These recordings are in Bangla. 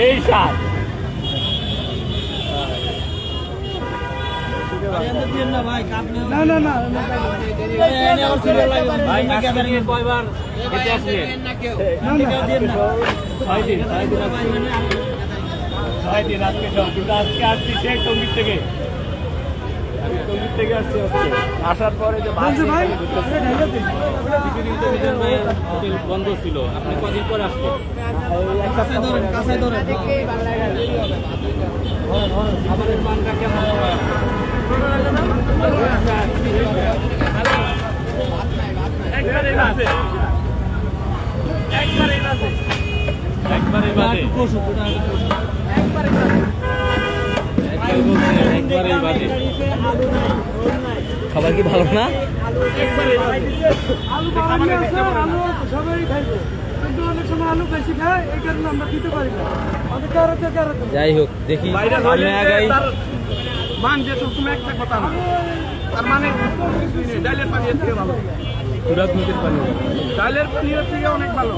এই সার না না না কয়বার ছয় দিন আজকে- আজকে আসছি সেই টঙ্গির থেকে থেকে আসছি আসার পরে যে হোটেল বন্ধ ছিল। আপনি কদিন পরে আসলেন খাবারের মানটা কেমন? একবারে বাজে। একবারে বাজে। একবারেই বাজে। খাবার কি ভালো না? যাই হোক দেখি মান যে সবসময় একটা কথা না তার মানে ডালের পানি এর থেকে ভালো। পানি ডালের পানি এর থেকে অনেক ভালো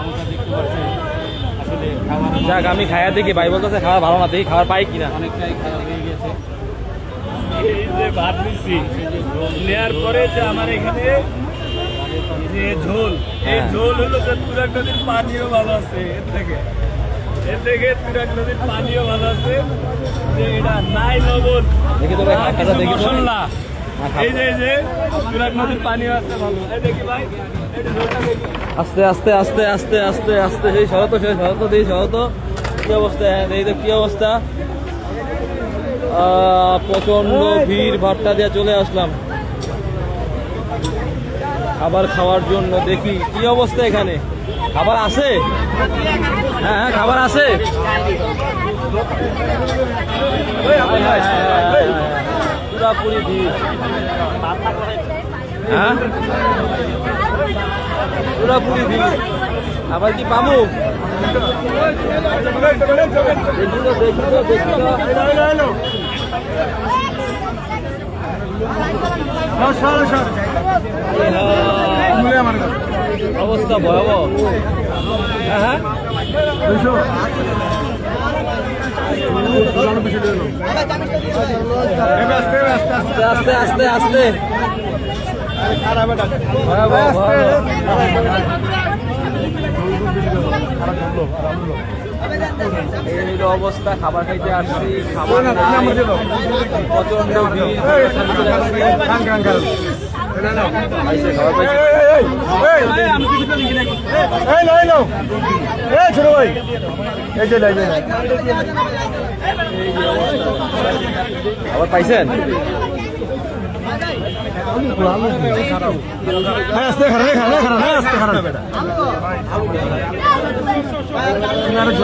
আমরা দেখতে পাচ্ছি আসলে খাবার যাক আমি খায়া দেখি ভাই বলতেছে খাওয়া ভালো না দেখি খাবার পাই কিনা। অনেকটাই খারাপ হয়ে গেছে। এই যে ভাত নিচ্ছি নেওয়ার পরে যে আমার এখানে যে ঝোল এই হ্যাঁ। ঝোল হলো যে তুরাগ নদীর পানিও ভালো আছে এর থেকে। এর থেকে তুরাগ নদীর পানিও ভালো আছে। যে এটা নাই লবণ। মশলা। হ্যাঁ, এই যে এই নদীর পানিও আছে ভালো। দেখি ভাই আস্তে আস্তে আস্তে আস্তে আস্তে আস্তে সেই শরত সেই শরত দিই শরত কি অবস্থা হ্যাঁ এই তো কি অবস্থা প্রচণ্ড ভিড় ভাট্টা দিয়ে চলে আসলাম খাবার খাওয়ার জন্য দেখি কি অবস্থা এখানে খাবার আছে হ্যাঁ হ্যাঁ খাবার আছে পুরাপুরি ভিড় হ্যাঁ? পুরাপুরি আবার কি পাবো? অবস্থা ভয়াবহ। হ্যাঁ হ্যাঁ। আস্তে আস্তে আস্তে আস্তে। এই অবস্থা খাবার খাইতে আসছি খাবার। প্রচণ্ড যে অবস্থা। পাইছেন জায়গা খাইতে আছে দেখেন এক পিস আরে কি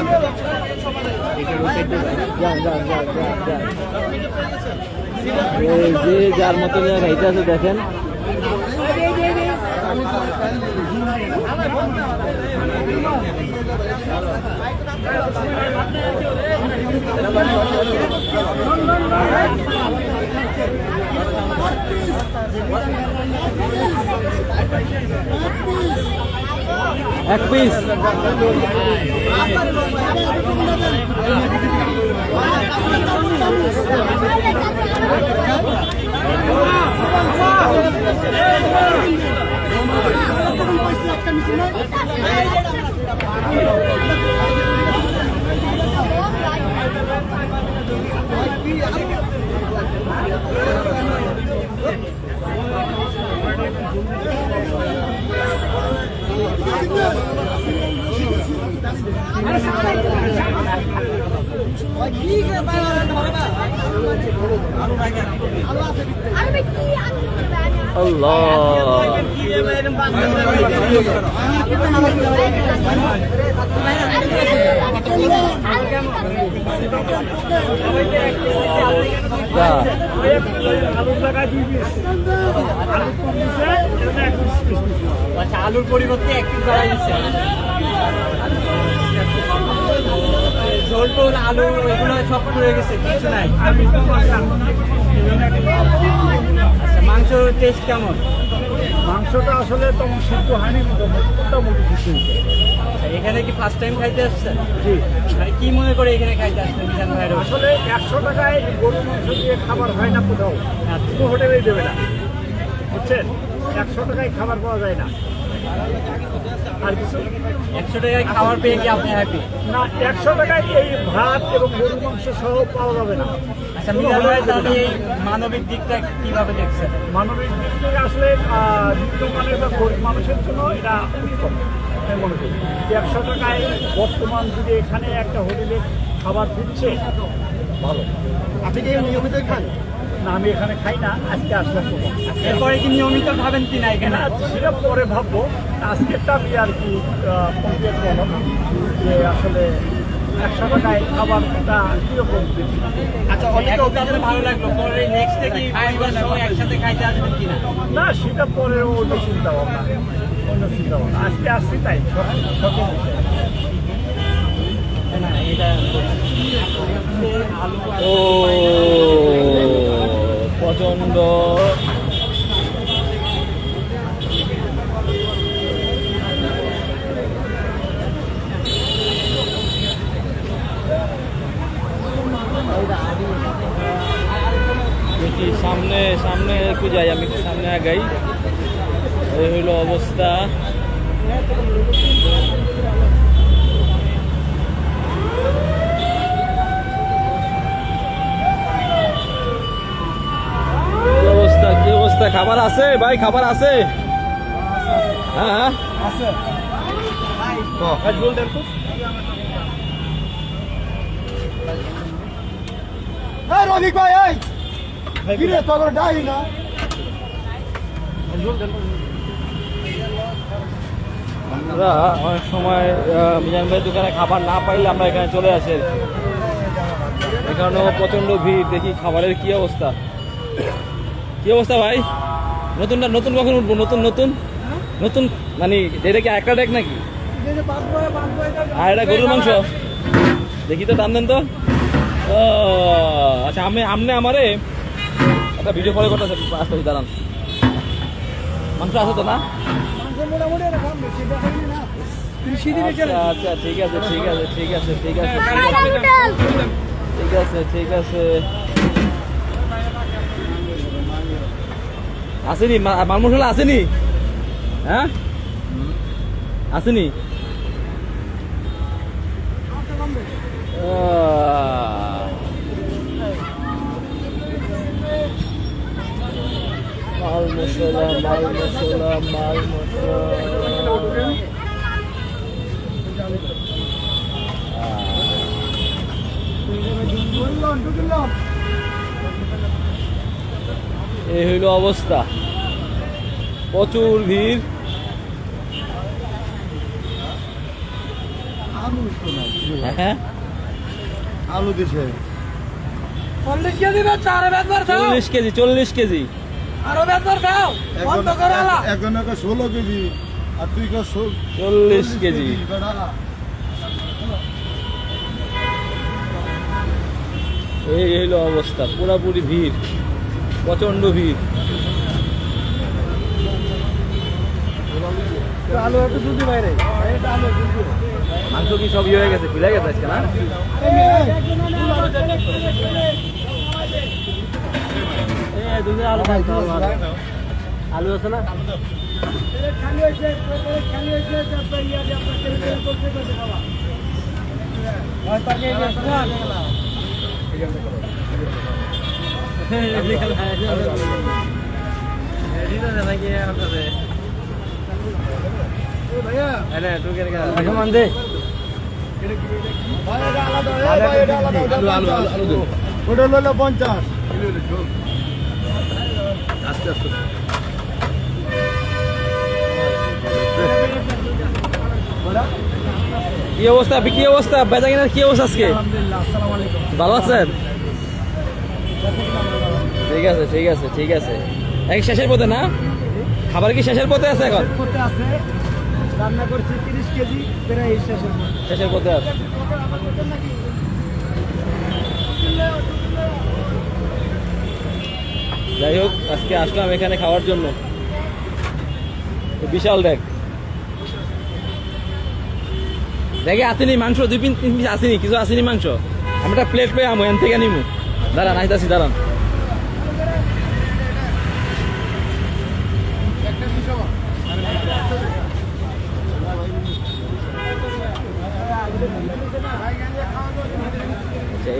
আল্লাহ যা পিস আলু কম দিছে এটা এক পিস আলুর পরিবর্তে এক পিস বাড়াই দিচ্ছে ঝোল টোল আলু এগুলো সব হয়ে গেছে কিছু নাই। আচ্ছা মাংসর টেস্ট কেমন? মাংসটা আসলে তেমন সিদ্ধ হয়নি মোটামুটি সিদ্ধ আচ্ছা, এখানে কি ফার্স্ট টাইম খাইতে আসছেন? জি। মানে কি মনে করে এখানে খাইতে আসছেন মিজান ভাইয়ের আসলে একশো টাকায় গরু মাংস দিয়ে খাবার হয় না কোথাও। আচ্ছা। কোনো হোটেলেই দেবে না। বুঝছেন? একশো টাকায় খাবার পাওয়া যায় না। আর কিছু? একশো টাকায় খাবার পেয়ে কি আপনি হ্যাপি না একশো টাকায় এই ভাত এবং গরু মাংস সহ পাওয়া যাবে না। আচ্ছা মিজান ভাই তাহলে এই মানবিক দিকটা কীভাবে দেখছেন? মানবিক দিক থেকে আসলে নিম্নমানের বা গরিব মানুষের জন্য এটা উত্তম। মনে করি। একশো টাকায় বর্তমান যদি এখানে একটা হোটেলে খাবার দিচ্ছে ভালো। আপনি কি নিয়মিত খান? না আমি এখানে খাই না আজকে আসলাম। এরপরে কি নিয়মিত খাবেন কিনা এখানে? না সেটা পরে ভাববো। আজকেরটা আমি আর কি কমপ্লিট করলাম। যে আসলে একশো টাকায় খাবারটা কীরকম আচ্ছা অনেক আপনাদের ভালো লাগল। পরে নেক্সট কি পরিবার সহ একসাথে খাইতে আসবেন কিনা? না সেটা পরে অন্য চিন্তা ভাবনা। অন্য চিন্তা ভাবনা। আজকে আসছি তাই সকল না এটা আলু ও। প্রচণ্ড দেখি সামনে সামনে একটু যাই আমি একটু সামনে আগাই এই হইল অবস্থা কি অবস্থা কি অবস্থা খাবার আছে? ভাই খাবার আছে? হ্যাঁ হ্যাঁ। আছে। ক। আজ বলতেন তো। এই রবিক ভাই এই। কি রে ডাই না? আমরা অনেক সময় আহ, মিজান ভাইয়ের দোকানে খাবার না পাইলে আমরা এখানে চলে আসি। এখানেও প্রচণ্ড ভিড় দেখি খাবারের কি অবস্থা। কি অবস্থা ভাই? নতুনটা নতুন কখন উঠবো? নতুন নতুন? নতুন? মানে এটা কি একটা ডেক নাকি? আর এটা গরুর মাংস? দেখি তো টান দেন তো। আচ্ছা আমি আমনে আমারে একটা ভিডিও ফলো করতে আসতে দাঁড়ান। মাংস আছে তো না? আচ্ছা আচ্ছা ঠিক আছে ঠিক আছে ঠিক আছে ঠিক আছে। ঠিক আছে ঠিক আছে। আসেনি? মাল মশলা আসেনি? হ্যাঁ? আসেনি? মাল মশলা মাল মশলা মাল মশলা। এই হইল অবস্থা। প্রচুর ভিড়। হ্যাঁ? আলু দিছে। চল্লিশ কেজি চল্লিশ কেজি চল্লিশ কেজি। আরও বেতবার খাও বন্ধ করে আলা। একজন ষোলো কেজি আর তুই চল্লিশ কেজি। এই হইল অবস্থা পুরাপুরি ভিড়। প্রচণ্ড ভিড় আলু একটু দুধি বাইরে আলু মাংস কি সব ইয়ে হয়ে গেছে খুলে গেছে আজকে না আলু আছে না ওটা হলো পঞ্চাশ আস্তে আস্তে কি অবস্থা? কি অবস্থা? বেচা কিনার কি অবস্থা আজকে? ভালো আছেন? ঠিক আছে ঠিক আছে ঠিক আছে। এক শেষের পথে না? খাবার কি শেষের পথে আছে এখন? আছে। রান্না করছি তিরিশ কেজি প্রায় শেষের শেষের পথে আছে। যাই হোক আজকে আসলাম এখানে খাওয়ার জন্য। বিশাল দেখ। দেখে আসেনি মাংস দুই পিস তিন পিস আসেনি কিছু আসেনি মাংস। আমি একটা প্লেট পেয়ে আমো এন থেকে নিমু। দাঁড়ান আইতাছি দাঁড়ান।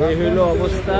এই হইল অবস্থা।